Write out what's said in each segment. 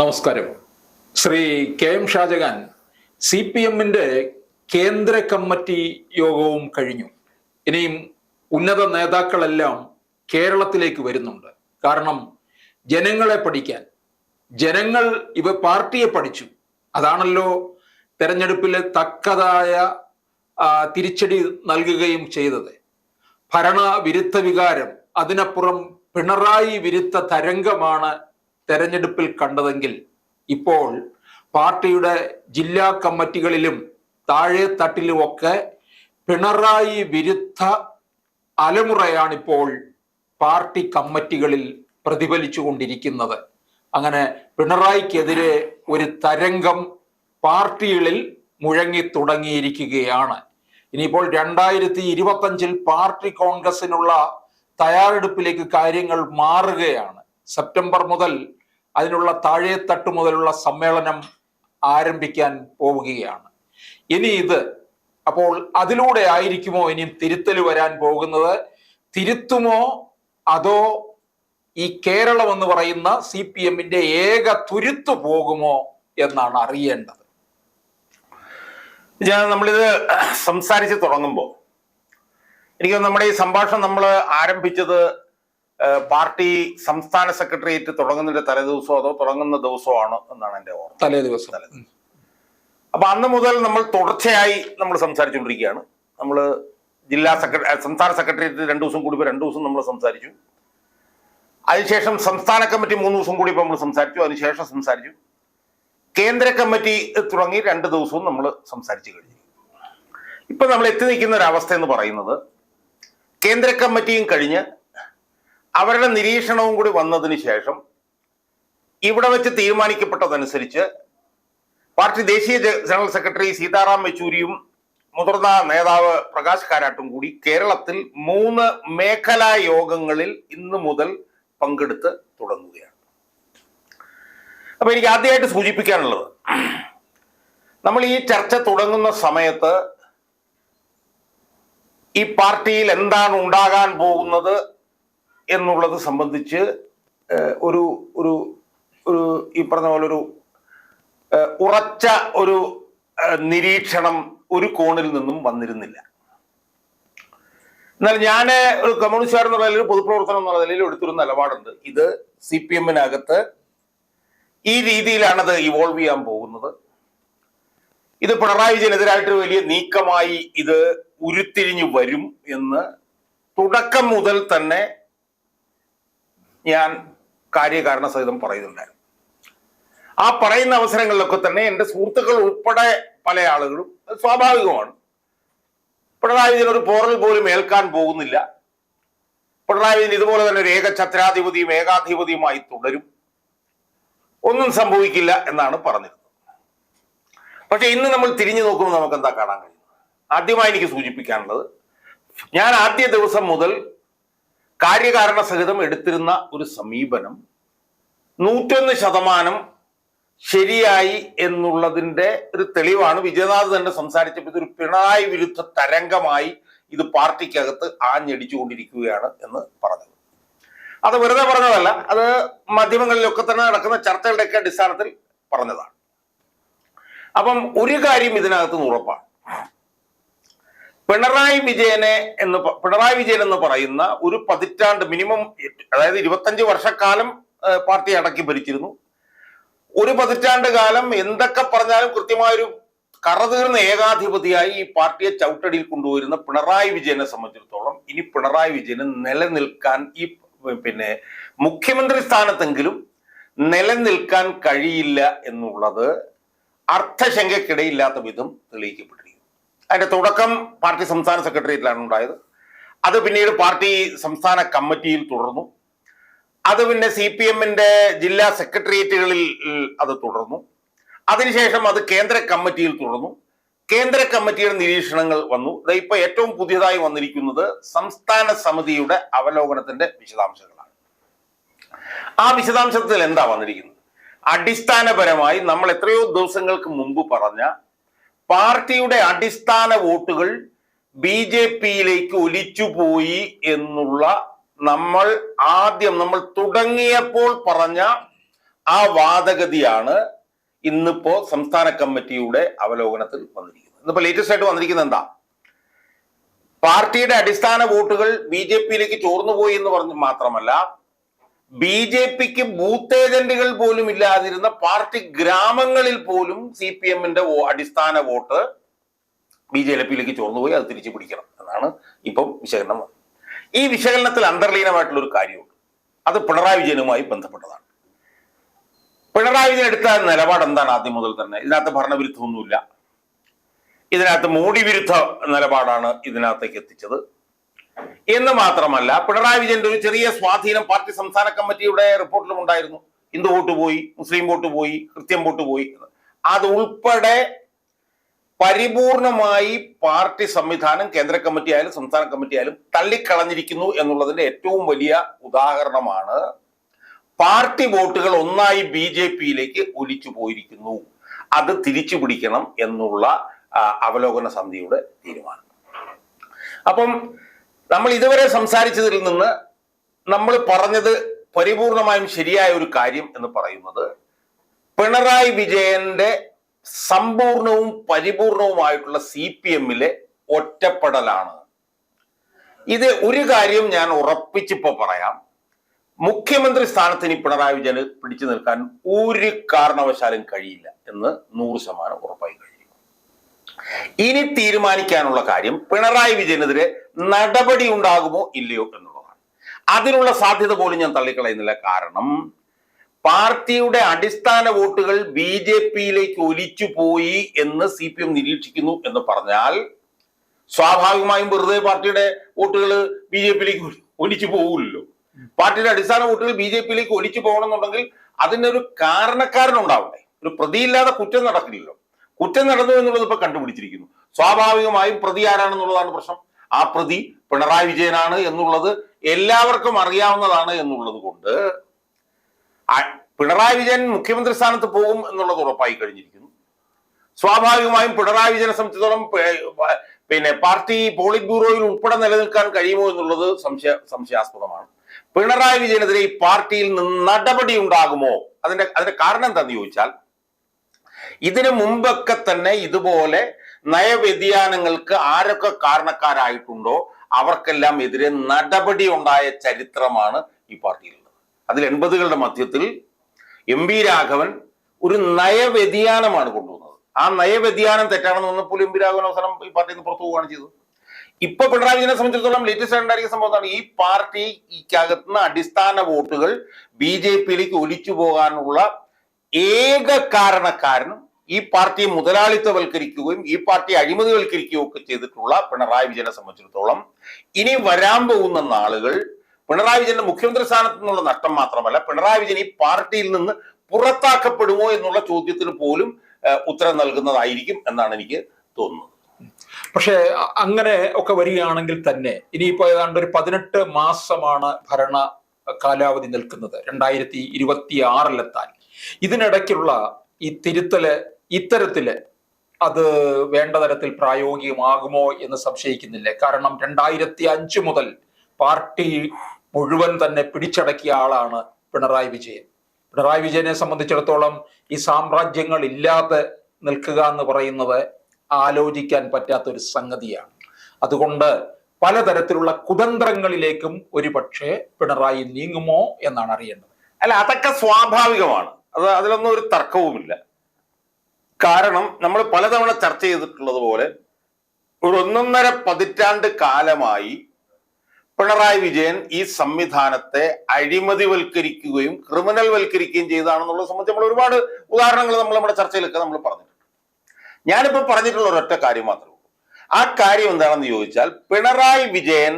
നമസ്കാരം. Shri K M Shajahan C P എമ്മിന്റെ കേന്ദ്ര കമ്മിറ്റി യോഗവും കഴിഞ്ഞു. ഇനിയും ഉന്നത നേതാക്കളെല്ലാം കേരളത്തിലേക്ക് വരുന്നുണ്ട്. കാരണം ജനങ്ങളെ പഠിക്കാൻ ജനങ്ങൾ ഇവ പാർട്ടിയെ പഠിച്ചു. അതാണല്ലോ തെരഞ്ഞെടുപ്പിലെ തക്കതായ തിരിച്ചടി നൽകുകയും ചെയ്തത്. ഭരണ വിരുദ്ധ വികാരം അതിനപ്പുറം പിണറായി വിരുദ്ധ തരംഗമാണ് തെരഞ്ഞെടുപ്പിൽ കണ്ടതെങ്കിൽ ഇപ്പോൾ പാർട്ടിയുടെ ജില്ലാ കമ്മിറ്റികളിലും താഴെ തട്ടിലുമൊക്കെ പിണറായി വിരുദ്ധ അലമുറയാണിപ്പോൾ പാർട്ടി കമ്മിറ്റികളിൽ പ്രതിഫലിച്ചുകൊണ്ടിരിക്കുന്നത്. അങ്ങനെ പിണറായിക്കെതിരെ ഒരു തരംഗം പാർട്ടികളിൽ മുഴങ്ങി തുടങ്ങിയിരിക്കുകയാണ് ഇനിയിപ്പോൾ രണ്ടായിരത്തി ഇരുപത്തഞ്ചിൽ പാർട്ടി കോൺഗ്രസിനുള്ള തയ്യാറെടുപ്പിലേക്ക് കാര്യങ്ങൾ മാറുകയാണ്. സെപ്റ്റംബർ മുതൽ അതിനുള്ള താഴെത്തട്ട് മുതലുള്ള സമ്മേളനം ആരംഭിക്കാൻ പോവുകയാണ്. ഇനി ഇത് അപ്പോൾ അതിലൂടെ ആയിരിക്കുമോ ഇനിയും തിരുത്തൽ വരാൻ പോകുന്നത്? തിരുത്തുമോ അതോ ഈ കേരളം എന്ന് പറയുന്ന സി പി എമ്മിന്റെ ഏക തുരുത്തു പോകുമോ എന്നാണ് അറിയേണ്ടത്. നമ്മളിത് സംസാരിച്ച് തുടങ്ങുമ്പോൾ എനിക്ക് നമ്മുടെ ഈ സംഭാഷണം നമ്മൾ ആരംഭിച്ചത് പാർട്ടി സംസ്ഥാന സെക്രട്ടേറിയറ്റ് തുടങ്ങുന്നതിന്റെ തലേദിവസമോ അതോ തുടങ്ങുന്ന ദിവസമോ ആണ് എന്നാണ് എന്റെ ഓർമ്മ. തലേ ദിവസം അപ്പൊ അന്ന് മുതൽ നമ്മൾ തുടർച്ചയായി നമ്മൾ സംസാരിച്ചുകൊണ്ടിരിക്കുകയാണ്. നമ്മൾ ജില്ലാ സെക്രട്ടറി സംസ്ഥാന സെക്രട്ടേറിയറ്റ് രണ്ടു ദിവസം കൂടി രണ്ടു ദിവസം നമ്മൾ സംസാരിച്ചു. അതിനുശേഷം സംസ്ഥാന കമ്മിറ്റി മൂന്ന് ദിവസം കൂടി നമ്മൾ സംസാരിച്ചു. അതിനുശേഷം സംസാരിച്ചു. കേന്ദ്ര കമ്മിറ്റി തുടങ്ങി രണ്ട് ദിവസവും നമ്മൾ സംസാരിച്ചു കഴിഞ്ഞു. ഇപ്പൊ നമ്മൾ എത്തി നിൽക്കുന്ന ഒരു അവസ്ഥ എന്ന് പറയുന്നത് കേന്ദ്ര കമ്മിറ്റിയും കഴിഞ്ഞ് അവരുടെ നിരീക്ഷണവും കൂടി വന്നതിന് ശേഷം ഇവിടെ വെച്ച് തീരുമാനിക്കപ്പെട്ടതനുസരിച്ച് പാർട്ടി ദേശീയ ജനറൽ സെക്രട്ടറി സീതാറാം യെച്ചൂരിയും മുതിർന്ന നേതാവ് പ്രകാശ് കാരാട്ടും കൂടി കേരളത്തിൽ മൂന്ന് മേഖലാ യോഗങ്ങളിൽ ഇന്ന് മുതൽ പങ്കെടുത്ത് തുടങ്ങുകയാണ്. അപ്പൊ എനിക്ക് ആദ്യമായിട്ട് സൂചിപ്പിക്കാനുള്ളത് നമ്മൾ ഈ ചർച്ച തുടങ്ങുന്ന സമയത്ത് ഈ പാർട്ടിയിൽ എന്താണ് ഉണ്ടാകാൻ പോകുന്നത് എന്നുള്ളത് സംബന്ധിച്ച് ഒരു ഒരു ഒരു ഈ പറഞ്ഞ പോലെ ഒരു ഉറച്ച ഒരു നിരീക്ഷണം ഒരു കോണിൽ നിന്നും വന്നിരുന്നില്ല. എന്നാൽ ഞാൻ ഒരു കമ്മ്യൂണിസ്റ്റുകാരൻ എന്നുള്ള നിലയിൽ പൊതുപ്രവർത്തനം എന്നുള്ള നിലയിൽ എടുത്തൊരു നിലപാടുണ്ട്. ഇത് സി പി എമ്മിനകത്ത് ഈ രീതിയിലാണത് ഇവോൾവ് ചെയ്യാൻ പോകുന്നത്. ഇത് പിണറായി വിജയനെതിരായിട്ട് വലിയ നീക്കമായി ഇത് ഉരുത്തിരിഞ്ഞു വരും എന്ന് തുടക്കം മുതൽ തന്നെ ഞാൻ കാര്യകാരണ സഹിതം പറയുന്നുണ്ടായിരുന്നു. ആ പറയുന്ന അവസരങ്ങളിലൊക്കെ തന്നെ എന്റെ സുഹൃത്തുക്കൾ ഉൾപ്പെടെ പല ആളുകളും അത് സ്വാഭാവികമാണ്. പിണറായി വിജയൻ ഒരു പോറൽ പോലും ഏൽക്കാൻ പോകുന്നില്ല. പിണറായി വിജയൻ ഇതുപോലെ തന്നെ ഒരു ഏകഛത്രാധിപതിയും ഏകാധിപതിയുമായി തുടരും. ഒന്നും സംഭവിക്കില്ല എന്നാണ് പറഞ്ഞിരുന്നത്. പക്ഷെ ഇന്ന് നമ്മൾ തിരിഞ്ഞു നോക്കുമ്പോൾ നമുക്ക് എന്താ കാണാൻ കഴിയുന്നത്? ആദ്യമായി എനിക്ക് സൂചിപ്പിക്കാനുള്ളത് ഞാൻ ആദ്യ ദിവസം മുതൽ കാര്യകാരണ സഹിതം എടുത്തിരുന്ന ഒരു സമീപനം നൂറ്റൊന്ന് ശതമാനം ശരിയായി എന്നുള്ളതിന്റെ ഒരു തെളിവാണ്. വിജയനാഥ് തന്നെ സംസാരിച്ചപ്പോൾ ഇതൊരു പിണറായി വിരുദ്ധ തരംഗമായി ഇത് പാർട്ടിക്കകത്ത് ആഞ്ഞടിച്ചുകൊണ്ടിരിക്കുകയാണ് എന്ന് പറഞ്ഞത്. അത് വെറുതെ പറഞ്ഞതല്ല അത് മാധ്യമങ്ങളിലൊക്കെ തന്നെ നടക്കുന്ന ചർച്ചകളുടെയൊക്കെ അടിസ്ഥാനത്തിൽ പറഞ്ഞതാണ്. അപ്പം ഒരു കാര്യം ഇതിനകത്ത് ഉറപ്പാണ്. പിണറായി വിജയനെ എന്ന് പിണറായി വിജയൻ എന്ന് പറയുന്ന ഒരു പതിറ്റാണ്ട് മിനിമം അതായത് ഇരുപത്തഞ്ച് വർഷക്കാലം പാർട്ടി അടക്കി ഭരിച്ചിരുന്നു. ഒരു പതിറ്റാണ്ട് കാലം എന്തൊക്കെ പറഞ്ഞാലും കൃത്യമായൊരു കറതീർന്ന ഏകാധിപതിയായി ഈ പാർട്ടിയെ ചവിട്ടടിയിൽ കൊണ്ടുപോയിരുന്ന പിണറായി വിജയനെ സംബന്ധിച്ചിടത്തോളം ഇനി പിണറായി വിജയന് നിലനിൽക്കാൻ ഈ പിന്നെ മുഖ്യമന്ത്രി സ്ഥാനത്തെങ്കിലും നിലനിൽക്കാൻ കഴിയില്ല എന്നുള്ളത് അർത്ഥശങ്കയ്ക്കിടയില്ലാത്ത വിധം തെളിയിക്കപ്പെട്ടിരിക്കുന്നു അതിന്റെ തുടക്കം പാർട്ടി സംസ്ഥാന സെക്രട്ടേറിയറ്റിലാണ് ഉണ്ടായത്. അത് പിന്നീട് പാർട്ടി സംസ്ഥാന കമ്മിറ്റിയിൽ തുടർന്നു. അത് പിന്നെ സി പി എമ്മിന്റെ ജില്ലാ സെക്രട്ടേറിയറ്റുകളിൽ അത് തുടർന്നു. അതിനുശേഷം അത് കേന്ദ്ര കമ്മിറ്റിയിൽ തുടർന്നു. കേന്ദ്ര കമ്മിറ്റിയുടെ നിരീക്ഷണങ്ങൾ വന്നു. ഇപ്പൊ ഏറ്റവും പുതിയതായി വന്നിരിക്കുന്നത് സംസ്ഥാന സമിതിയുടെ അവലോകനത്തിന്റെ വിശദാംശങ്ങളാണ്. ആ വിശദാംശത്തിൽ എന്താ വന്നിരിക്കുന്നത്? അടിസ്ഥാനപരമായി നമ്മൾ എത്രയോ ദിവസങ്ങൾക്ക് മുമ്പ് പറഞ്ഞ പാർട്ടിയുടെ അടിസ്ഥാന വോട്ടുകൾ ബി ജെ പിയിലേക്ക് ഒലിച്ചുപോയി എന്നുള്ള നമ്മൾ ആദ്യം നമ്മൾ തുടങ്ങിയപ്പോൾ പറഞ്ഞ ആ വാദഗതിയാണ് ഇന്നിപ്പോ സംസ്ഥാന കമ്മിറ്റിയുടെ അവലോകനത്തിൽ വന്നിരിക്കുന്നത്. ഇന്നിപ്പോ ലേറ്റസ്റ്റ് ആയിട്ട് വന്നിരിക്കുന്നത് എന്താ? പാർട്ടിയുടെ അടിസ്ഥാന വോട്ടുകൾ ബി ജെ പിയിലേക്ക് ചോർന്നുപോയി എന്ന് പറഞ്ഞ് മാത്രമല്ല ബി ജെ പിക്ക് ബൂത്ത് ഏജന്റുകൾ പോലും ഇല്ലാതിരുന്ന പാർട്ടി ഗ്രാമങ്ങളിൽ പോലും സി പി എമ്മിന്റെ അടിസ്ഥാന വോട്ട് ബി ജെ പിയിലേക്ക് ചോർന്നുപോയി അത് തിരിച്ചു പിടിക്കണം എന്നാണ് ഇപ്പം വിശകലനം. ഈ വിശകലനത്തിൽ അന്തർലീനമായിട്ടുള്ള ഒരു കാര്യമുണ്ട്. അത് പിണറായി വിജയനുമായി ബന്ധപ്പെട്ടതാണ്. പിണറായി വിജയൻ എടുത്ത നിലപാട് എന്താണ് ആദ്യം മുതൽ തന്നെ? ഇതിനകത്ത് ഭരണവിരുദ്ധമൊന്നുമില്ല. ഇതിനകത്ത് മോഡി വിരുദ്ധ നിലപാടാണ് ഇതിനകത്തേക്ക് എത്തിച്ചത്. എന്ന് മാത്രമല്ല പിണറായി വിജയന്റെ ഒരു ചെറിയ സ്വാധീനം പാർട്ടി സംസ്ഥാന കമ്മിറ്റിയുടെ റിപ്പോർട്ടിലും ഉണ്ടായിരുന്നു. ഹിന്ദു വോട്ട് പോയി മുസ്ലിം വോട്ട് പോയി ക്രിസ്ത്യൻ വോട്ട് പോയി. അത് ഉൾപ്പെടെ പരിപൂർണമായി പാർട്ടി സംവിധാനം കേന്ദ്ര കമ്മിറ്റി ആയാലും സംസ്ഥാന കമ്മിറ്റി ആയാലും തള്ളിക്കളഞ്ഞിരിക്കുന്നു എന്നുള്ളതിന്റെ ഏറ്റവും വലിയ ഉദാഹരണമാണ് പാർട്ടി വോട്ടുകൾ ഒന്നായി ബി ജെ പിയിലേക്ക് ഒലിച്ചു പോയിരിക്കുന്നു. അത് തിരിച്ചു പിടിക്കണം എന്നുള്ള അവലോകന സമിതിയുടെ തീരുമാനം. അപ്പം നമ്മൾ ഇതുവരെ സംസാരിച്ചതിൽ നിന്ന് നമ്മൾ പറഞ്ഞത് പരിപൂർണമായും ശരിയായ ഒരു കാര്യം എന്ന് പറയുന്നത് പിണറായി വിജയന്റെ സമ്പൂർണവും പരിപൂർണവുമായിട്ടുള്ള സി പി എമ്മിലെ ഒറ്റപ്പെടലാണ്. ഇത് ഒരു കാര്യം ഞാൻ ഉറപ്പിച്ചിപ്പോ പറയാം. മുഖ്യമന്ത്രി സ്ഥാനത്തിന് പിണറായി വിജയന് പിടിച്ചു നിൽക്കാൻ ഒരു കാരണവശാലും കഴിയില്ല എന്ന് നൂറ് ശതമാനം ഉറപ്പായി കഴിഞ്ഞു. ഇനി തീരുമാനിക്കാനുള്ള കാര്യം പിണറായി വിജയനെതിരെ നടപടി ഉണ്ടാകുമോ ഇല്ലയോ എന്നുള്ളതാണ്. അതിനുള്ള സാധ്യത പോലും ഞാൻ തള്ളിക്കളയുന്നില്ല. കാരണം പാർട്ടിയുടെ അടിസ്ഥാന വോട്ടുകൾ ബി ജെ പിയിലേക്ക് ഒലിച്ചു പോയി എന്ന് സി പി എം നിരീക്ഷിക്കുന്നു എന്ന് പറഞ്ഞാൽ സ്വാഭാവികമായും വെറുതെ പാർട്ടിയുടെ വോട്ടുകൾ ബി ജെ പിയിലേക്ക് ഒലിച്ചു പോകില്ലല്ലോ പാർട്ടിയുടെ അടിസ്ഥാന വോട്ടുകൾ ബി ജെ പിയിലേക്ക് ഒലിച്ചു പോകണമെന്നുണ്ടെങ്കിൽ അതിനൊരു കാരണക്കാരനുണ്ടാവണ്ടേ ഒരു പ്രതിയില്ലാതെ കുറ്റം നടക്കില്ലല്ലോ. കുറ്റം നടന്നു എന്നുള്ളത് ഇപ്പൊ കണ്ടുപിടിച്ചിരിക്കുന്നു. സ്വാഭാവികമായും പ്രതി ആരാണെന്നുള്ളതാണ് പ്രശ്നം. ആ പ്രതി പിണറായി വിജയനാണ് എന്നുള്ളത് എല്ലാവർക്കും അറിയാവുന്നതാണ് എന്നുള്ളത് കൊണ്ട് പിണറായി വിജയൻ മുഖ്യമന്ത്രി സ്ഥാനത്ത് പോകും എന്നുള്ളത് ഉറപ്പായി കഴിഞ്ഞിരിക്കുന്നു. സ്വാഭാവികമായും പിണറായി വിജയനെ സംബന്ധിച്ചിടത്തോളം പിന്നെ പാർട്ടി പോളിറ്റ് ബ്യൂറോയിൽ ഉൾപ്പെടെ നിലനിൽക്കാൻ കഴിയുമോ എന്നുള്ളത് സംശയ സംശയാസ്പദമാണ്. പിണറായി വിജയനെതിരെ ഈ പാർട്ടിയിൽ നിന്ന് നടപടി ഉണ്ടാകുമോ? അതിന്റെ അതിന്റെ കാരണം എന്താണെന്ന് ചോദിച്ചാൽ ഇതിനു മുമ്പൊക്കെ തന്നെ ഇതുപോലെ നയവ്യതിയാനങ്ങൾക്ക് ആരൊക്കെ കാരണക്കാരായിട്ടുണ്ടോ അവർക്കെല്ലാം എതിരെ നടപടി ഉണ്ടായ ചരിത്രമാണ് ഈ പാർട്ടിയിലുള്ളത്. അതിൽ എൺപതുകളുടെ മധ്യത്തിൽ എം വി രാഘവൻ ഒരു നയവ്യതിയാനമാണ് കൊണ്ടുവന്നത്. ആ നയവ്യതിയാനം തെറ്റാണെന്ന് വന്നപ്പോൾ എം വി രാഘവൻ അവസാനം ഈ പാർട്ടിയിൽ നിന്ന് പുറത്തു പോവുകയാണ് ചെയ്തത്. ഇപ്പൊ പിണറായി വിജയനെ സംബന്ധിച്ചിടത്തോളം ലേറ്റസ്റ്റ് ഉണ്ടായിരിക്കുന്ന സംഭവത്താണ് ഈ പാർട്ടിക്കകത്ത് നിന്ന് അടിസ്ഥാന വോട്ടുകൾ ബി ജെ പിയിലേക്ക് ഒലിച്ചു പോകാനുള്ള ഏക കാരണക്കാരനും ഈ പാർട്ടിയെ മുതലാളിത്തവൽക്കരിക്കുകയും ഈ പാർട്ടി അഴിമതിവൽക്കരിക്കുകയും ഒക്കെ ചെയ്തിട്ടുള്ള പിണറായി വിജയനെ സംബന്ധിച്ചിടത്തോളം ഇനി വരാൻ പോകുന്ന നാളുകൾ പിണറായി വിജയന്റെ മുഖ്യമന്ത്രി സ്ഥാനത്ത് നിന്നുള്ള നഷ്ടം മാത്രമല്ല പിണറായി വിജയൻ ഈ പാർട്ടിയിൽ നിന്ന് പുറത്താക്കപ്പെടുമോ എന്നുള്ള ചോദ്യത്തിന് പോലും ഉത്തരം നൽകുന്നതായിരിക്കും എന്നാണ് എനിക്ക് തോന്നുന്നത്. പക്ഷേ അങ്ങനെ ഒക്കെ വരികയാണെങ്കിൽ തന്നെ ഇനിയിപ്പോ ഏതാണ്ട് ഒരു പതിനെട്ട് മാസമാണ് ഭരണ കാലാവധി നിൽക്കുന്നത്. രണ്ടായിരത്തി ഇരുപത്തി ആറിലെത്താൻ ഇതിനിടയ്ക്കുള്ള ഈ തിരുത്തൽ ഇത്തരത്തിൽ അത് വേണ്ട തരത്തിൽ പ്രായോഗികമാകുമോ എന്ന് സംശയിക്കുന്നില്ല? കാരണം രണ്ടായിരത്തി അഞ്ച് മുതൽ പാർട്ടി മുഴുവൻ തന്നെ പിടിച്ചടക്കിയ ആളാണ് പിണറായി വിജയൻ. പിണറായി വിജയനെ സംബന്ധിച്ചിടത്തോളം ഈ സാമ്രാജ്യങ്ങൾ ഇല്ലാതെ നിൽക്കുക എന്ന് പറയുന്നത് ആലോചിക്കാൻ പറ്റാത്ത ഒരു സംഗതിയാണ്. അതുകൊണ്ട് പലതരത്തിലുള്ള കുതന്ത്രങ്ങളിലേക്കും ഒരുപക്ഷെ പിണറായി നീങ്ങുമോ എന്നാണ് അറിയേണ്ടത്. അല്ല അതൊക്കെ സ്വാഭാവികമാണ്. അത് അതിലൊന്നും ഒരു തർക്കവുമില്ല. കാരണം നമ്മൾ പലതവണ ചർച്ച ചെയ്തിട്ടുള്ളത് പോലെ ഒരു ഒന്നൊന്നര പതിറ്റാണ്ട് കാലമായി പിണറായി വിജയൻ ഈ സംവിധാനത്തെ അഴിമതിവൽക്കരിക്കുകയും ക്രിമിനൽ വൽക്കരിക്കുകയും ചെയ്താണെന്നുള്ളത് സംബന്ധിച്ച് നമ്മൾ ഒരുപാട് ഉദാഹരണങ്ങൾ നമ്മൾ നമ്മുടെ ചർച്ചയിലൊക്കെ നമ്മൾ പറഞ്ഞിട്ടുണ്ട്. ഞാനിപ്പോൾ പറഞ്ഞിട്ടുള്ള ഒരൊറ്റ കാര്യം മാത്രമേ ഉള്ളൂ. ആ കാര്യം എന്താണെന്ന് ചോദിച്ചാൽ പിണറായി വിജയൻ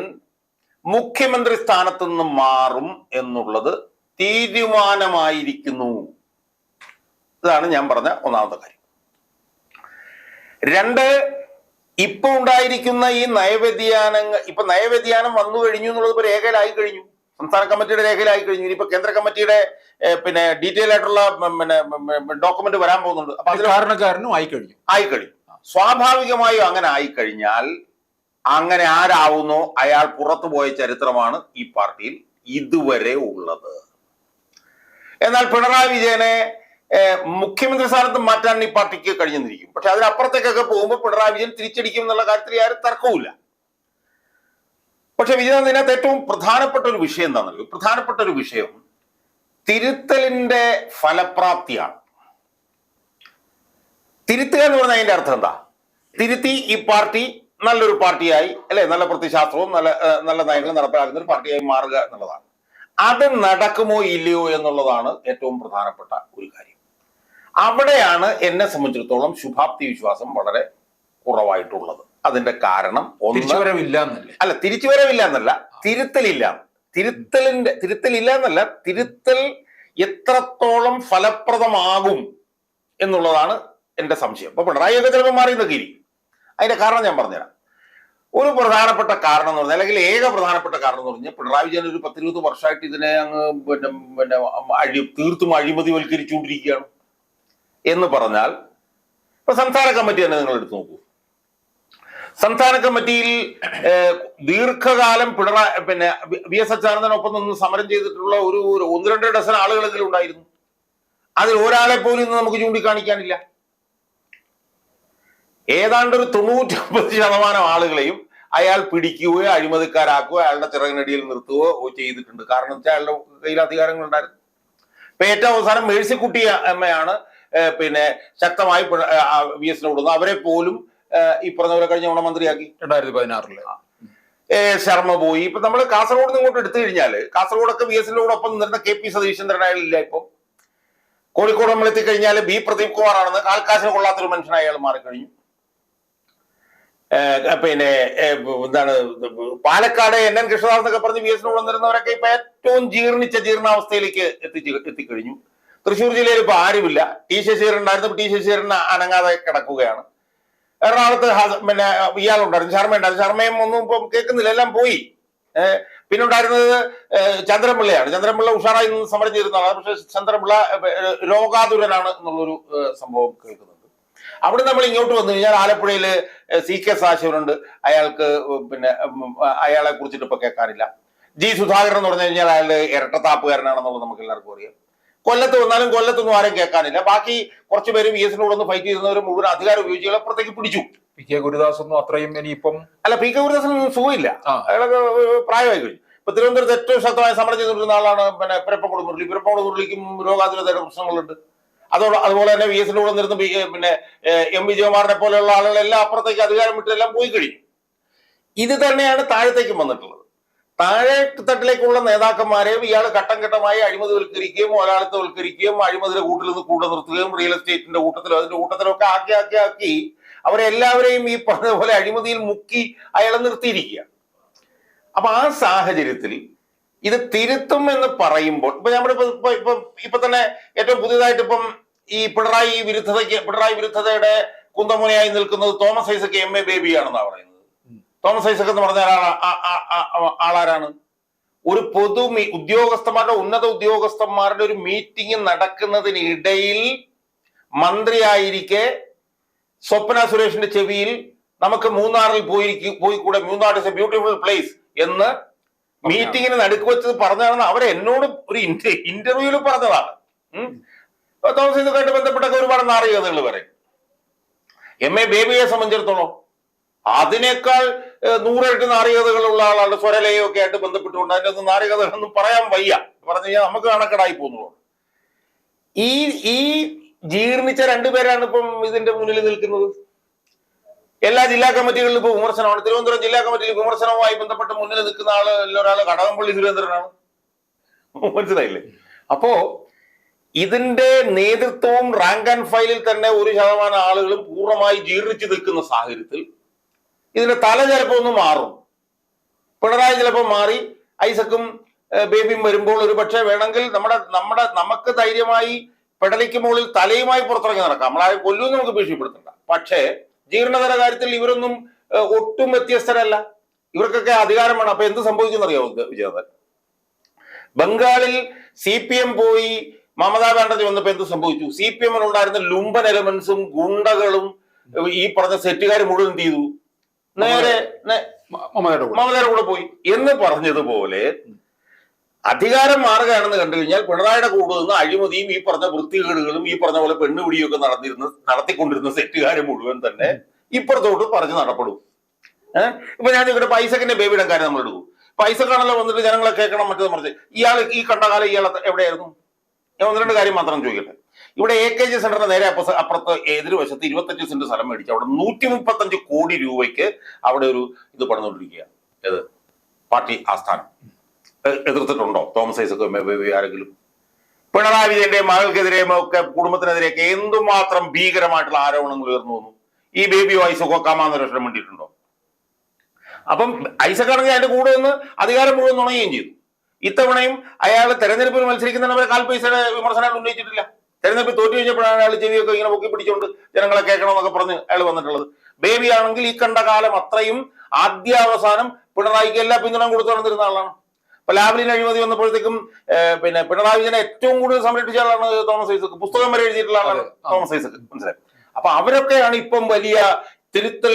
മുഖ്യമന്ത്രി സ്ഥാനത്ത് നിന്ന് മാറും എന്നുള്ളത് തീരുമാനമായിരിക്കുന്നു. ഇതാണ് ഞാൻ പറഞ്ഞ ഒന്നാമത്തെ കാര്യം. രണ്ട് ഇപ്പൊ ഉണ്ടായിരിക്കുന്ന ഈ നയവ്യതിയാനങ്ങൾ ഇപ്പൊ നയവ്യതിയാനം വന്നു കഴിഞ്ഞു എന്നുള്ളത് ഇപ്പൊ രേഖയിലായി കഴിഞ്ഞു. സംസ്ഥാന കമ്മിറ്റിയുടെ രേഖയിലായി കഴിഞ്ഞു. ഇനിയിപ്പോ കേന്ദ്ര കമ്മിറ്റിയുടെ പിന്നെ ഡീറ്റെയിൽ ആയിട്ടുള്ള പിന്നെ ഡോക്യുമെന്റ് വരാൻ പോകുന്നുണ്ട്. അപ്പൊ അത് അതിൽ കാരണക്കാരനും ആയി കഴിഞ്ഞു. ആയി കഴിഞ്ഞു സ്വാഭാവികമായും അങ്ങനെ ആയി കഴിഞ്ഞാൽ അങ്ങനെ ആരാവുന്നോ? അയാൾ പുറത്തു പോയ ചരിത്രമാണ് ഈ പാർട്ടിയിൽ ഇതുവരെ ഉള്ളത്. എന്നാൽ പിണറായി വിജയനെ മുഖ്യമന്ത്രി സ്ഥാനത്ത് മാറ്റാൻ ഈ പാർട്ടിക്ക് കഴിഞ്ഞെന്നിരിക്കും. പക്ഷെ അതിനപ്പുറത്തേക്കൊക്കെ പോകുമ്പോൾ പിണറായി വിജയൻ തിരിച്ചടിക്കും എന്നുള്ള കാര്യത്തിൽ ആരും തർക്കവുമില്ല. പക്ഷെ വിജയനാഥ് ഇതിനകത്ത് ഏറ്റവും പ്രധാനപ്പെട്ട ഒരു വിഷയം എന്താണെന്നല്ലോ പ്രധാനപ്പെട്ട ഒരു വിഷയം തിരുത്തലിന്റെ ഫലപ്രാപ്തിയാണ്. തിരുത്തുക എന്ന് പറഞ്ഞാൽ അതിന്റെ അർത്ഥം എന്താ? തിരുത്തി ഈ പാർട്ടി നല്ലൊരു പാർട്ടിയായി അല്ലെ? നല്ല പ്രത്യശാസ്ത്രവും നല്ല നല്ല നയങ്ങളും നടപ്പിലാക്കുന്ന ഒരു പാർട്ടിയായി മാറുക എന്നുള്ളതാണ്. അത് നടക്കുമോ ഇല്ലയോ എന്നുള്ളതാണ് ഏറ്റവും പ്രധാനപ്പെട്ട ഒരു കാര്യം. അവിടെയാണ് എന്നെ സംബന്ധിച്ചിടത്തോളം ശുഭാപ്തി വിശ്വാസം വളരെ കുറവായിട്ടുള്ളത്. അതിന്റെ കാരണം തിരിച്ചുവരവില്ല അല്ല തിരിച്ചുവരവില്ല എന്നല്ല തിരുത്തലില്ല. തിരുത്തലിന്റെ തിരുത്തലില്ല എന്നല്ല തിരുത്തൽ എത്രത്തോളം ഫലപ്രദമാകും എന്നുള്ളതാണ് എന്റെ സംശയം. അപ്പൊ പിണറായി ഒക്കെ ചിലപ്പോൾ മാറി നിൽക്കിരി അതിന്റെ കാരണം ഞാൻ പറഞ്ഞുതരാം. ഒരു പ്രധാനപ്പെട്ട കാരണം എന്ന് പറഞ്ഞാൽ അല്ലെങ്കിൽ ഏക പ്രധാനപ്പെട്ട കാരണം എന്ന് പറഞ്ഞാൽ പിണറായി വിജയൻ ഒരു പത്തിരുപത് വർഷമായിട്ട് ഇതിനെ അങ്ങ് പിന്നെ പിന്നെ അഴി തീർത്തും അഴിമതിവൽക്കരിച്ചുകൊണ്ടിരിക്കുകയാണ്. എന്ന് പറഞ്ഞാൽ ഇപ്പൊ സംസ്ഥാന കമ്മിറ്റി തന്നെ നിങ്ങൾ എടുത്തു നോക്കൂ. സംസ്ഥാന കമ്മിറ്റിയിൽ ദീർഘകാലം പിണറായി പിന്നെ വി- എസ് അച്യുതാനന്ദനൊപ്പം നിന്ന് സമരം ചെയ്തിട്ടുള്ള ഒരു ഒന്ന് രണ്ട് ഡസൻ ആളുകൾ ഇതിലുണ്ടായിരുന്നു അതിൽ ഒരാളെ പോലും ഇന്ന് നമുക്ക് ചൂണ്ടിക്കാണിക്കാനില്ല. ഏതാണ്ട് ഒരു തൊണ്ണൂറ്റൊമ്പത് ശതമാനം ആളുകളെയും അയാൾ പിടിക്കുകയോ അഴിമതിക്കാരാക്കുകയോ അയാളുടെ ചിറകിനടിയിൽ നിർത്തുകയോ ചെയ്തിട്ടുണ്ട്. കാരണം വെച്ചാൽ അയാളുടെ കയ്യിൽ അധികാരങ്ങൾ ഉണ്ടായിരുന്നു ഇപ്പൊ ഏറ്റവും അവസാനം മേഴ്സിക്കുട്ടി അമ്മയാണ് പിന്നെ ശക്തമായി വി എസിനെ വിടുന്നു അവരെ പോലും ഈ പറഞ്ഞവരെ കഴിഞ്ഞ കഴിഞ്ഞ മന്ത്രിയാക്കി. രണ്ടായിരത്തി പതിനാറിൽ. ശർമ്മ പോയി. ഇപ്പൊ നമ്മൾ കാസർഗോഡ് നിന്ന് ഇങ്ങോട്ട് എടുത്തു കഴിഞ്ഞാൽ കാസർഗോഡൊക്കെ വി എസിന്റെ ഒപ്പം നിന്നിരുന്ന കെ പി സതീശന്ദ്രൻ അയാളില്ല ഇപ്പൊ. കോഴിക്കോട് നമ്മൾ എത്തിക്കഴിഞ്ഞാൽ ബി പ്രദീപ് കുമാർ ആണെന്ന് കാൽക്കാശിന് കൊള്ളാത്തൊരു മനുഷ്യനായി അയാൾ മാറിക്കഴിഞ്ഞു. പിന്നെ എന്താണ് പാലക്കാട് എൻ എൻ കൃഷ്ണദാസ് എന്നൊക്കെ പറഞ്ഞ് വി എസിനോട് വന്നിരുന്നവരൊക്കെ ഇപ്പൊ ഏറ്റവും ജീർണിച്ച ജീർണാവസ്ഥയിലേക്ക് എത്തിച്ച് എത്തിക്കഴിഞ്ഞു. തൃശ്ശൂർ ജില്ലയിൽ ഇപ്പൊ ആരുമില്ല. ടി ശശീരൻ ഉണ്ടായിരുന്നു ടി ശശീരൻ അനങ്ങാതെ കിടക്കുകയാണ്. എറണാകുളത്ത് പിന്നെ ഇയാളുണ്ടായിരുന്നു ശർമ്മ ഉണ്ടായിരുന്നു ശർമ്മയും ഒന്നും ഇപ്പം കേൾക്കുന്നില്ല എല്ലാം പോയി. പിന്നെ ഉണ്ടായിരുന്നത് ചന്ദ്രപിള്ളയാണ് ചന്ദ്രപിള്ള ഉഷാറായി നിന്ന് സമരം ചെയ്തിരുന്ന. ആളാണ് പക്ഷെ ചന്ദ്രപിള്ള രോഗാതുരനാണ് എന്നുള്ളൊരു സംഭവം കേൾക്കുന്നുണ്ട്. അവിടെ നമ്മൾ ഇങ്ങോട്ട് വന്നു കഴിഞ്ഞാൽ ആലപ്പുഴയിൽ സി കെ സാശിവനുണ്ട്. അയാൾക്ക് പിന്നെ അയാളെ കുറിച്ചിട്ട് ഇപ്പൊ കേൾക്കാനില്ല. ജി സുധാകരൻ എന്ന് പറഞ്ഞു കഴിഞ്ഞാൽ അയാൾ ഇരട്ടത്താപ്പുകാരനാണെന്നുള്ളത് നമുക്ക് എല്ലാവർക്കും അറിയാം. കൊല്ലത്ത് വന്നാലും കൊല്ലത്തൊന്നും ആരും കേൾക്കാനില്ല. ബാക്കി കുറച്ച് പേര് വി എസിനോട് ഒന്ന് ഫൈറ്റ് ചെയ്യുന്നവർ മുഴുവൻ അധികാരം ഉപയോഗിച്ച് പുറത്തേക്ക് അപ്പുറത്തേക്ക് പിടിച്ചു. പി കെ ഗുരുദാസ് ഒന്നും അത്രയും ഇനിയിപ്പം അല്ല പി കെ ഗുരുദാസനൊന്നും സുഖമില്ല. അയാളൊക്കെ പ്രായമായി കഴിഞ്ഞു. ഇപ്പൊ തിരുവനന്തപുരത്ത് ഏറ്റവും ശക്തമായ സമരം ചെയ്തുകൊണ്ടിരുന്ന ആളാണ് പിന്നെ പിരപ്പക്കോട് മുരളി പിരപ്പക്കോട് മുരളിക്കും രോഗാതുരതയുടെ പ്രശ്നങ്ങളുണ്ട്. അതോടെ അതുപോലെ തന്നെ വി എസിന്റെ കൂടെ നിന്നിരുന്ന പിന്നെ എം വി ജയകുമാറിനെ പോലെയുള്ള ആളുകളെല്ലാം അപ്പുറത്തേക്ക് അധികാരം വിട്ടെല്ലാം പോയി കഴിഞ്ഞു. ഇത് തന്നെയാണ് താഴത്തേക്കും വന്നിട്ടുള്ളത്. താഴെ തട്ടിലേക്കുള്ള നേതാക്കന്മാരെയും ഇയാൾ ഘട്ടം ഘട്ടമായി അഴിമതിവൽക്കരിക്കുകയും ഒരാളിത്തവൽക്കരിക്കുകയും അഴിമതിയുടെ കൂട്ടിൽ നിന്ന് കൂടെ നിർത്തുകയും റിയൽ എസ്റ്റേറ്റിന്റെ കൂട്ടത്തിലോ അതിന്റെ കൂട്ടത്തിലോ ഒക്കെ ആക്കി ആക്കി ആക്കി അവരെല്ലാവരെയും ഈ പോലെ അഴിമതിയിൽ മുക്കി അയാളെ നിർത്തിയിരിക്കുക. അപ്പൊ ആ സാഹചര്യത്തിൽ ഇത് തിരുത്തും എന്ന് പറയുമ്പോൾ ഇപ്പൊ നമ്മുടെ ഇപ്പൊ ഇപ്പൊ ഇപ്പൊ തന്നെ ഏറ്റവും പുതിയതായിട്ട് ഇപ്പം ഈ പിണറായി വിരുദ്ധതയ്ക്ക് പിണറായി വിരുദ്ധതയുടെ കുന്തമുനയായി നിൽക്കുന്നത് തോമസ് ഐസക് എം എ ബേബിയാണെന്നാണ് പറയുന്നത്. തോമസ് ഐസക് എന്ന് പറഞ്ഞ ആളാരാണ്? ഒരു പൊതു ഉദ്യോഗസ്ഥന്മാരുടെ ഉന്നത ഉദ്യോഗസ്ഥന്മാരുടെ ഒരു മീറ്റിംഗ് നടക്കുന്നതിനിടയിൽ മന്ത്രിയായിരിക്കെ സ്വപ്ന സുരേഷിന്റെ ചെവിയിൽ നമുക്ക് മൂന്നാറിൽ പോയി പോയി കൂടെ Munnar is a beautiful place എന്ന് മീറ്റിങ്ങിന് നടുക്ക് വെച്ചത് പറഞ്ഞതാണ് അവർ എന്നോട് ഒരു ഇന്റർവ്യൂവിൽ പറഞ്ഞതാണ്. തോമസ് ഇതുമായിട്ട് ബന്ധപ്പെട്ടൊക്കെ ഒരുപാട് നാറികതകൾ വരെ എം എ ബേബിയെ സംബന്ധിച്ചിടത്തോളം അതിനേക്കാൾ ഏഹ്, നൂറിരട്ടി നാറികതകളുള്ള ആളാണ് സ്വരലയൊക്കെ ആയിട്ട് ബന്ധപ്പെട്ടുകൊണ്ട് അതിന്റെ ഒന്നും നാറികതകളൊന്നും പറയാൻ വയ്യ. പറഞ്ഞു കഴിഞ്ഞാൽ നമുക്ക് കണക്കടായി പോകുന്നുള്ളൂ. ഈ ഈ ജീർണിച്ച രണ്ടുപേരാണ് ഇപ്പം ഇതിന്റെ മുന്നിൽ നിൽക്കുന്നത്. എല്ലാ ജില്ലാ കമ്മിറ്റികളിലും ഇപ്പൊ വിമർശനമാണ്. തിരുവനന്തപുരം ജില്ലാ കമ്മിറ്റിയിൽ വിമർശനവുമായി ബന്ധപ്പെട്ട് മുന്നിൽ നിൽക്കുന്ന ആൾ ഒരാൾ കടകംപള്ളി സുരേന്ദ്രനാണ്. മനസ്സിലായില്ലേ? അപ്പോ ഇതിന്റെ നേതൃത്വവും റാങ്ക് ആൻഡ് ഫയലിൽ തന്നെ ഒരു ശതമാനം ആളുകളും പൂർണമായി ജീർണിച്ചു നിൽക്കുന്ന സാഹചര്യത്തിൽ ഇതിന്റെ തല ചിലപ്പോൾ ഒന്ന് മാറും. പിണറായി ചിലപ്പോ മാറി ഐസക്കും ബേബിയും വരുമ്പോൾ ഒരു പക്ഷേ വേണമെങ്കിൽ നമ്മുടെ നമ്മുടെ നമുക്ക് ധൈര്യമായി പെടലിക്ക് മുകളിൽ തലയുമായി പുറത്തിറങ്ങി നടക്കാം. നമ്മളാരും കൊല്ലും നമുക്ക് ഭീഷണിപ്പെടുത്തണ്ട. പക്ഷേ ജീർണതര കാര്യത്തിൽ ഇവരൊന്നും ഒട്ടും വ്യത്യസ്തരല്ല. ഇവർക്കൊക്കെ അധികാരം വേണം. അപ്പൊ എന്ത് സംഭവിക്കുന്നറിയാമോ വിജയനഗർ ബംഗാളിൽ സി പി എം പോയി മമതാ ബാനർജി വന്നപ്പോ എന്ത് സംഭവിച്ചു? സി പി എമ്മിനുണ്ടായിരുന്ന ലുംബൻ എലമെന്റ്സും ഗുണ്ടകളും ഈ പറഞ്ഞ സെറ്റുകാർ മുഴുവൻ ചെയ്തു? നേരെ മമതയുടെ കൂടെ. പോയി. എന്ന് പറഞ്ഞതുപോലെ അധികാരം മാറുകയാണെന്ന് കണ്ടു കഴിഞ്ഞാൽ പിണറായിയുടെ കൂടെ നിന്ന് അഴിമതിയും ഈ പറഞ്ഞ വൃത്തികേടുകളും ഈ പറഞ്ഞ പോലെ പെണ്ണുപിടിയൊക്കെ നടന്നിരുന്ന നടത്തിക്കൊണ്ടിരുന്ന സെറ്റുകാരെ മുഴുവൻ തന്നെ ഇപ്പുറത്തോട്ട് പറഞ്ഞു നടപ്പെടും. ഏഹ് ഇപ്പൊ ഞാൻ ഇവിടെ പൈസക്കിന്റെ ബേബിയുടെ കാര്യം നമ്മൾ എടുക്കും. പൈസക്കാണല്ലോ വന്നിട്ട് ജനങ്ങളെ കേൾക്കണം മറ്റേത് മറിച്ച്. ഇയാൾ ഈ കണ്ട കാലം ഇയാൾ എവിടെയായിരുന്നു? ഞാൻ ഒന്ന് രണ്ട് കാര്യം മാത്രം ചോദിക്കട്ടെ. ഇവിടെ എ കെ ജി സെന്ററിന് നേരെ അപ്പുറത്ത് എതിർവശത്ത് ഇരുപത്തഞ്ച് സെന്റ് സ്ഥലം മേടിച്ച് അവിടെ നൂറ്റി മുപ്പത്തഞ്ച് കോടി രൂപയ്ക്ക് അവിടെ ഒരു ഇത് പണിതുകൊണ്ടിരിക്കുക. ഏത്? പാർട്ടി ആസ്ഥാനം. എതിർത്തിട്ടുണ്ടോ? തോമസ് ഐസക് എം ആരെങ്കിലും? പിണറായി വിജയന്റെ മകൾക്കെതിരെ ഒക്കെ കുടുംബത്തിനെതിരെയൊക്കെ എന്തുമാത്രം ഭീകരമായിട്ടുള്ള ആരോപണങ്ങൾ ഉയർന്നു വന്നു? ഈ ബേബിയോ ഐസക്കോ കാമാന്ന് ലക്ഷണം വേണ്ടിയിട്ടുണ്ടോ അപ്പം ഐസക്കാണെങ്കിൽ അതിന്റെ കൂടെ നിന്ന് അധികാരം മുഴുവൻ നുണയുകയും ചെയ്തു. ഇത്തവണയും അയാൾ തെരഞ്ഞെടുപ്പിൽ മത്സരിക്കുന്നവരെ കാൽ പൈസയുടെ വിമർശനങ്ങൾ ഉന്നയിച്ചിട്ടില്ല. തെരഞ്ഞെടുപ്പിൽ തോറ്റു കഴിഞ്ഞപ്പോഴാണ് അയാൾ ചെവിയൊക്കെ ഇങ്ങനെ പൊക്കി പിടിച്ചുകൊണ്ട് ജനങ്ങളെ കേൾക്കണമെന്നൊക്കെ പറഞ്ഞ് അയാൾ വന്നിട്ടുള്ളത്. ബേബി ആണെങ്കിൽ ഈ കണ്ട കാലം അത്രയും ആദ്യാവസാനം പിണറായിക്ക് എല്ലാ പിന്തുണയും കൊടുത്തു നടന്നിരുന്ന ആളാണ്. അപ്പൊ ലാവലിൻ അഴിമതി വന്നപ്പോഴത്തേക്കും പിന്നെ പിണറായി വിജയനെ ഏറ്റവും കൂടുതൽ സംരക്ഷിച്ച ആളാണ് തോമസ് ഐസക് പുസ്തകം വരെ എഴുതിയിട്ടുള്ള ആളാണ് തോമസ് ഐസക് മനസ്സിലായി? അപ്പൊ അവരൊക്കെയാണ് ഇപ്പം വലിയ തിരുത്തൽ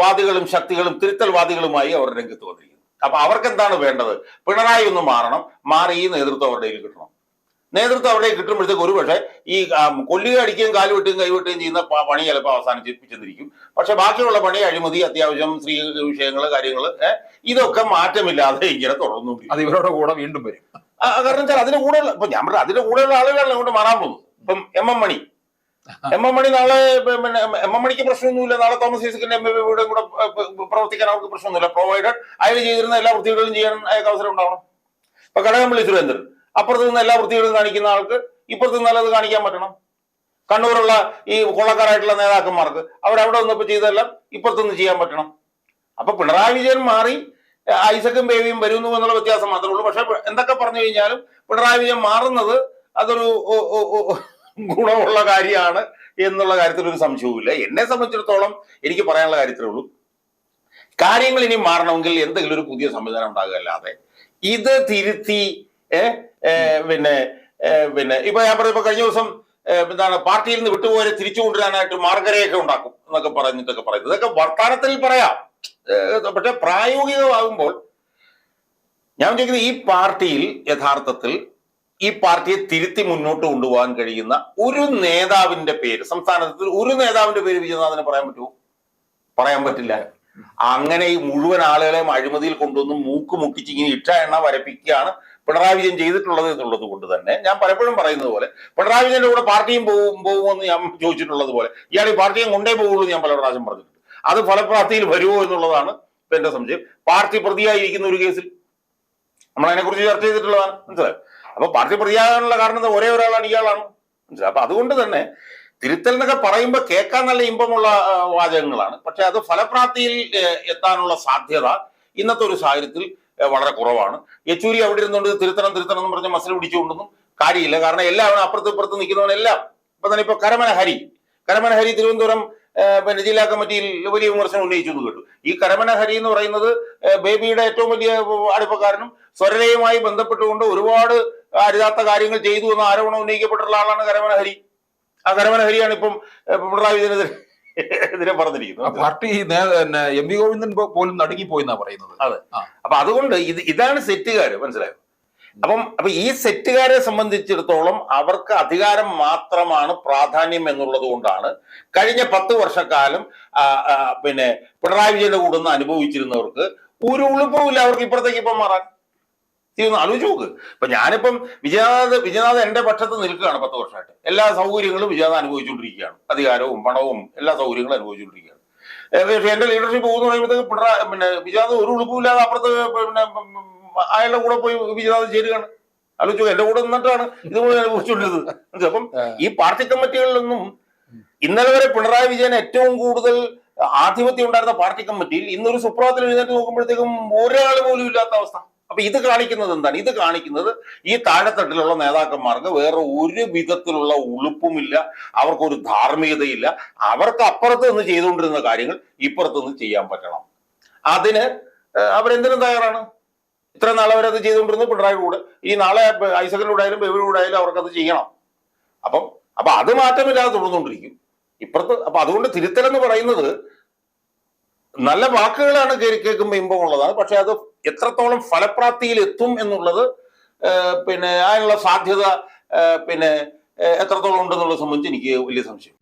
വാദികളും ശക്തികളും തിരുത്തൽ വാദികളുമായി അവർ രംഗത്ത് വന്നിരിക്കുന്നത്. അപ്പൊ അവർക്ക് എന്താണ് വേണ്ടത്? പിണറായി ഒന്ന് മാറണം. മാറി ഈ നേതൃത്വം അവരുടെ കയ്യിൽ കിട്ടണം. നേതൃത്വം അവിടെ കിട്ടുമ്പോഴത്തേക്ക് ഒരു പക്ഷേ ഈ കൊല്ലുക അടിക്കുകയും കാലുവെട്ടുകയും കൈവെട്ടുകയും ചെയ്യുന്ന പണി ചിലപ്പോൾ അവസാനിപ്പിച്ചെന്നിരിക്കും. പക്ഷെ ബാക്കിയുള്ള പണി അഴിമതി അത്യാവശ്യം സ്ത്രീ വിഷയങ്ങൾ കാര്യങ്ങൾ ഇതൊക്കെ മാറ്റമില്ലാതെ ഇങ്ങനെ തുടർന്നു അത് ഇവരുടെ കൂടെ വീണ്ടും വരും. കാരണം വെച്ചാൽ അതിന് കൂടെ ഇപ്പൊ ഞാൻ പറഞ്ഞ അതിന്റെ കൂടെയുള്ള ആളുകളാണ് ഇങ്ങോട്ട് മാറാൻ പോകുന്നത്. ഇപ്പം M M Mani. M M Mani നാളെ പിന്നെ എം എം മണിക്ക് പ്രശ്നമൊന്നുമില്ല. നാളെ തോമസ് ഐസക്കിന്റെ എം എം ഇവിടെ കൂടെ പ്രവർത്തിക്കാൻ അവർക്ക് പ്രശ്നമൊന്നുമില്ല. പ്രൊവൈഡഡ് അയാൾ ചെയ്തിരുന്ന എല്ലാ വൃത്തികളും ചെയ്യാൻ അയാൾക്ക് അവസരം ഉണ്ടാവണം. ഇപ്പൊ കടകംപള്ളി സുരേന്ദ്രൻ. അപ്പുറത്ത് നിന്ന് എല്ലാ വൃത്തികളും കാണിക്കുന്ന ആൾക്ക് ഇപ്പുറത്ത് നല്ലത് കാണിക്കാൻ പറ്റണം. കണ്ണൂരുള്ള ഈ കൊള്ളക്കാരായിട്ടുള്ള നേതാക്കന്മാർക്ക് അവരവിടെ വന്നപ്പോൾ ചെയ്തതെല്ലാം ഇപ്പുറത്ത് നിന്ന് ചെയ്യാൻ പറ്റണം. അപ്പൊ പിണറായി വിജയൻ മാറി ഐസക്കും ബേബിയും വരുന്നു എന്നുള്ള വ്യത്യാസം മാത്രമേ ഉള്ളൂ. പക്ഷെ എന്തൊക്കെ പറഞ്ഞു കഴിഞ്ഞാലും പിണറായി വിജയൻ മാറുന്നത് അതൊരു ഗുണമുള്ള കാര്യമാണ് എന്നുള്ള കാര്യത്തിൽ ഒരു സംശയവുമില്ല. എന്നെ സംബന്ധിച്ചിടത്തോളം എനിക്ക് പറയാനുള്ള കാര്യത്തിലേ ഉള്ളൂ. കാര്യങ്ങൾ ഇനി മാറണമെങ്കിൽ എന്തെങ്കിലും ഒരു പുതിയ സംവിധാനം ഉണ്ടാകുക അല്ലാതെ ഇത് തിരുത്തി പിന്നെ പിന്നെ. ഇപ്പൊ ഞാൻ പറഞ്ഞപ്പോ കഴിഞ്ഞ ദിവസം എന്താണ് പാർട്ടിയിൽ നിന്ന് വിട്ടുപോയവരെ തിരിച്ചു കൊണ്ടുവരാനായിട്ട് മാർഗരേഖ ഉണ്ടാക്കും എന്നൊക്കെ പറഞ്ഞിട്ടൊക്കെ പറയുന്നത്. ഇതൊക്കെ വർത്താനത്തിൽ പറയാം. പക്ഷെ പ്രായോഗികമാകുമ്പോൾ ഞാൻ ചോദിക്കുന്നത് ഈ പാർട്ടിയിൽ യഥാർത്ഥത്തിൽ ഈ പാർട്ടിയെ തിരുത്തി മുന്നോട്ട് കൊണ്ടുപോകാൻ കഴിയുന്ന ഒരു നേതാവിന്റെ പേര് സംസ്ഥാനത്തിൽ ഒരു നേതാവിന്റെ പേര് വിജയനാഥന് പറയാൻ പറ്റുമോ? പറയാൻ പറ്റില്ല. അങ്ങനെ ഈ മുഴുവൻ ആളുകളെയും അഴിമതിയിൽ കൊണ്ടുവന്ന് മൂക്ക് മുട്ടിച്ച് ഇങ്ങനെ ഇട്ട എണ്ണ വരപ്പിക്കുകയാണ് പിണറായി വിജയൻ ചെയ്തിട്ടുള്ളത് എന്നുള്ളത് കൊണ്ട് തന്നെ ഞാൻ പലപ്പോഴും പറയുന്നത് പോലെ പിണറായി വിജയന്റെ കൂടെ പാർട്ടിയും പോകും പോകുമെന്ന് ഞാൻ ചോദിച്ചിട്ടുള്ളത് പോലെ ഇയാൾ ഈ പാർട്ടിയും കൊണ്ടേ പോകുള്ളൂ ഞാൻ പല പ്രാവശ്യം പറഞ്ഞിട്ടുണ്ട്. അത് ഫലപ്രാപ്തിയിൽ വരുമോ എന്നുള്ളതാണ് എന്റെ സംശയം. പാർട്ടി പ്രതിയായിരിക്കുന്ന ഒരു കേസിൽ നമ്മൾ അതിനെക്കുറിച്ച് ചർച്ച ചെയ്തിട്ടുള്ളതാണ്. മനസ്സിലായോ? അപ്പൊ പാർട്ടി പ്രതിയാകാനുള്ള കാരണം ഒരേ ഒരാളാണ് ഇയാളാണ്. മനസ്സിലായി? അപ്പൊ അതുകൊണ്ട് തന്നെ തിരുത്തൽ എന്നൊക്കെ പറയുമ്പോൾ കേൾക്കാൻ നല്ല ഇമ്പമുള്ള വാചകങ്ങളാണ്. പക്ഷെ അത് ഫലപ്രാപ്തിയിൽ എത്താനുള്ള സാധ്യത ഇന്നത്തെ ഒരു സാഹചര്യത്തിൽ വളരെ കുറവാണ്. യെച്ചൂരി അവിടെ ഇരുന്നുകൊണ്ട് തിരുത്തണം തിരുത്തണം എന്ന് പറഞ്ഞ് മസിൽ പിടിച്ചുകൊണ്ടൊന്നും കാര്യമില്ല. കാരണം എല്ലാവരും അപ്പുറത്ത് ഇപ്പുറത്ത് നിൽക്കുന്നവനെല്ലാം ഇപ്പൊ തന്നെ ഇപ്പൊ കരമന ഹരി കരമന ഹരി തിരുവനന്തപുരം പിന്നെ ജില്ലാ കമ്മിറ്റിയിൽ വലിയ വിമർശനം ഉന്നയിച്ചു എന്ന് കേട്ടു. ഈ കരമന ഹരി എന്ന് പറയുന്നത് ബേബിയുടെ ഏറ്റവും വലിയ അടുപ്പക്കാരനും സ്വരലയുമായി ബന്ധപ്പെട്ടുകൊണ്ട് ഒരുപാട് അരുതാത്ത കാര്യങ്ങൾ ചെയ്തു എന്ന ആരോപണം ഉന്നയിക്കപ്പെട്ടിട്ടുള്ള ആളാണ് കരമന ഹരി ആ കരമന ഹരിയാണ് ഇപ്പം പിണറായി വിജയനെതിരെ എതിരെ പറഞ്ഞിരിക്കുന്നു. പാർട്ടി എം വി ഗോവിന്ദൻ പോലും പോലും നടുങ്ങിപ്പോയിന്നാ പറയുന്നത്. അതെ. അപ്പൊ അതുകൊണ്ട് ഇത് ഇതാണ് സെറ്റുകാര് മനസ്സിലായോ? അപ്പം അപ്പൊ ഈ സെറ്റുകാരെ സംബന്ധിച്ചിടത്തോളം അവർക്ക് അധികാരം മാത്രമാണ് പ്രാധാന്യം എന്നുള്ളത് കൊണ്ടാണ് കഴിഞ്ഞ പത്ത് വർഷക്കാലം പിന്നെ പിണറായി വിജയന്റെ കൂടെ നിന്ന് അനുഭവിച്ചിരുന്നവർക്ക് ഒരു ഉളുപ്പുമില്ല അവർക്ക് ഇപ്പുറത്തേക്ക് ഇപ്പം മാറാൻ. ഇതൊന്ന് ആലോചിച്ച് നോക്ക്. ഇപ്പൊ ഞാനിപ്പം വിജയനാഥ് വിജയനാഥ് എന്റെ പക്ഷത്ത് നിൽക്കുകയാണ് പത്ത് വർഷമായിട്ട്. എല്ലാ സൗകര്യങ്ങളും വിജയനാഥ് അനുഭവിച്ചുകൊണ്ടിരിക്കുകയാണ്. അധികാരവും പണവും എല്ലാ സൗകര്യങ്ങളും അനുഭവിച്ചുകൊണ്ടിരിക്കുകയാണ്. പക്ഷേ എന്റെ ലീഡർഷിപ്പ് പോകുന്ന പറയുമ്പോഴത്തേക്ക് പിണറായി പിന്നെ വിജയനാഥ് ഒരു ഉളുപ്പുമില്ലാതെ അപ്പുറത്ത് പിന്നെ അയാളുടെ കൂടെ പോയി വിജയനാഥ് ചേരുകയാണ്. ആലോചിച്ചു എന്റെ കൂടെ നിന്നിട്ടാണ് ഇത് മുഴുവൻ അനുഭവിച്ചുകൊണ്ടിരുന്നത്. അപ്പം ഈ പാർട്ടി കമ്മിറ്റികളിലൊന്നും ഇന്നലെ വരെ പിണറായി വിജയൻ ഏറ്റവും കൂടുതൽ ആധിപത്യം ഉണ്ടായിരുന്ന പാർട്ടി കമ്മിറ്റിയിൽ ഇന്നൊരു സുപ്രഭാതത്തിൽ എഴുന്നേറ്റ് നോക്കുമ്പോഴത്തേക്കും ഒരാൾ പോലും ഇല്ലാത്ത അവസ്ഥ. അപ്പൊ ഇത് കാണിക്കുന്നത് എന്താണ്? ഇത് കാണിക്കുന്നത് ഈ താഴെത്തട്ടിലുള്ള നേതാക്കന്മാർക്ക് വേറെ ഒരു വിധത്തിലുള്ള ഉളുപ്പുമില്ല അവർക്കൊരു ധാർമ്മികതയില്ല. അവർക്ക് അപ്പുറത്ത് നിന്ന് ചെയ്തുകൊണ്ടിരുന്ന കാര്യങ്ങൾ ഇപ്പുറത്ത് നിന്ന് ചെയ്യാൻ പറ്റണം. അതിന് അവരെന്തിനും തയ്യാറാണ്? ഇത്ര നാളെ അവരത് ചെയ്തുകൊണ്ടിരുന്നു പിണറായി കൂടെ. ഈ നാളെ ഐസക്കിന്റെ കൂടെ ആയാലും ബേബിയുടെ ആയാലും അവർക്കത് ചെയ്യണം. അപ്പം അപ്പൊ അത് മാറ്റമില്ലാതെ തുടർന്നുകൊണ്ടിരിക്കും. ഇപ്പുറത്ത് അപ്പൊ അതുകൊണ്ട് തിരുത്തലെന്ന് പറയുന്നത് നല്ല വാക്കുകളാണ് കേൾക്കുമ്പോൾ ഇമ്പമുള്ളതാണ്. പക്ഷെ അത് എത്രത്തോളം ഫലപ്രാപ്തിയിൽ എത്തും എന്നുള്ളത് പിന്നെ അതിനുള്ള സാധ്യത പിന്നെ എത്രത്തോളം ഉണ്ടെന്നുള്ളത് സംബന്ധിച്ച് എനിക്ക് വലിയ സംശയം.